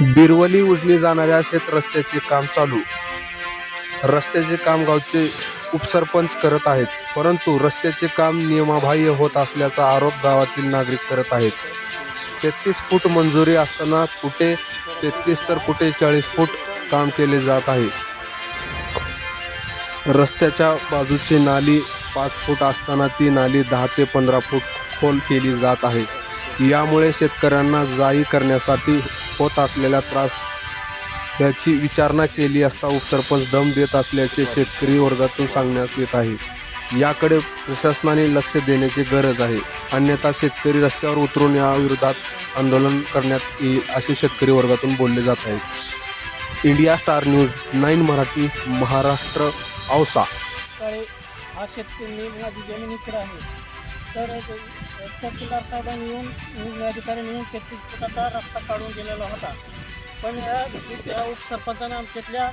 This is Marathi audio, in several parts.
बिरवली उजनी जाणाऱ्या शेत रस्त्याचे काम चालू. रस्त्याचे काम गावचे उपसरपंच करत आहेत परंतु रस्त्याचे काम नियमाबाह्य होत असल्याचा आरोप गावातील नागरिक करत आहेत. तेहतीस फूट मंजुरी असताना कुठे तेहतीस तर कुठे चाळीस फूट काम केले जात आहे. रस्त्याच्या बाजूची नाली पाच फूट असताना ती नाली दहा ते पंधरा फूट खोल केली जात आहे. यामुळे शेतकऱ्यांना जाई करण्यासाठी होत असलेला त्रास याची विचारणा केली असता उपसरपंच दम देत असल्याचे शेतकरी वर्गातून सांगण्यात येत आहे. याकडे प्रशासनाने लक्ष देण्याची गरज आहे. अन्यथा शेतकरी रस्त्यावर उतरून या विरोधात आंदोलन करण्यात येईल असे शेतकरी वर्गातून बोलले जात आहे. India star news nine Marathi Maharashtra Ausa. हा शेतकरी मी माझी जमिनीकडे आहे. सर तहसीलदार साहेबांनी येऊन निवडणूक अधिकाऱ्यांनी येऊन तेहतीस फुटाचा रस्ता काढून दिलेला होता. पण या या उपसरपंचानं आमच्यातल्या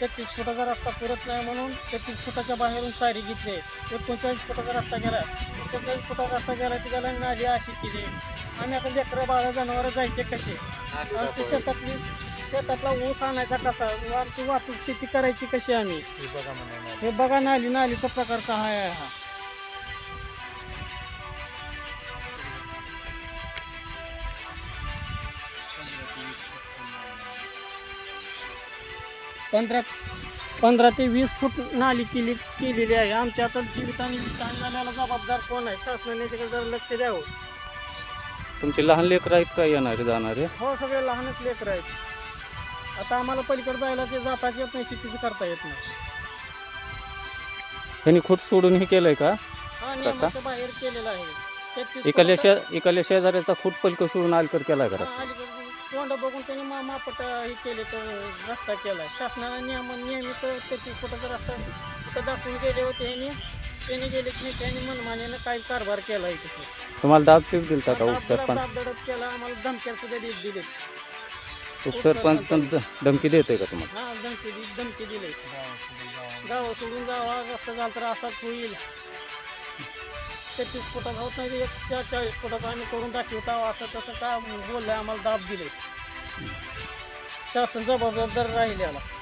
तेहतीस फुटाचा रस्ता पुरत नाही म्हणून तेहतीस फुटाच्या बाहेरून चारी घेतली. एकोणचाळीस फुटाचा रस्ता गेला. एकोणचाळीस फुटाचा रस्ता गेला ती गेला नाली अशी केली. आम्ही आता लेकरं बाळा जनावरं जायचे कसे? आमच्या शेतातली शेतातला ऊस आणायचा कसा? आमची वाहतूक शेती करायची कशी आम्ही? हे बघा नाली नालीचा प्रकार काय आहे हा? पंधरा पंधरा ते वीस फूट नाली केली केलेली आहे. आमच्या आता जीविताने ताण झाल्याला जबाबदार कोण आहे? शासनाने याच्याकडे जरा लक्ष द्यावं. तुमचे लहान लेकरं आहेत का येणारे जाणारे? हो सगळे लहानच लेकर आहेत. आता आम्हाला पलीकडे जायला ते जाताच येत नाही शेतीचं करता येत नाही. त्यांनी खूट सोडून हे केलंय का? हा नियमाच्या बाहेर केलेला आहे. तेहतीस एकाल्या फुटाचा- शे एकाल्या शेजाऱ्याचा खूट पलक सोडून आलकर केलाय का रस्ता? हा, अलीकडे तोंड बघून त्यांनी मा मापट हे केले तर रस्ता केला. शासनाने नियम नियमित तेहतीस फुटाचा रस्ता कुठं दाखवून गेले होते ह्यांनी त्याने गेले की नाही त्यांनी मनमानेनं काही कारभार केला आहे तसं तुम्हाला दाब चेक दिलता का उपसरपंच? दडप केला आम्हाला धमक्या सुद्धा दिले दिले उपसरपंच तर ध- धमकी देते का तुम्हाला? हा धमकी दि धमकी दिले गाव सोडून जावा रस्ता झाला तर असाच होईल. तेहतीस फुटाचा होत नाही एक चाळीस फुटाचा आम्ही करून दाखवत असं तसं का बोललंय आम्हाला दाब दिले. शासन जबाबदार राहिले याला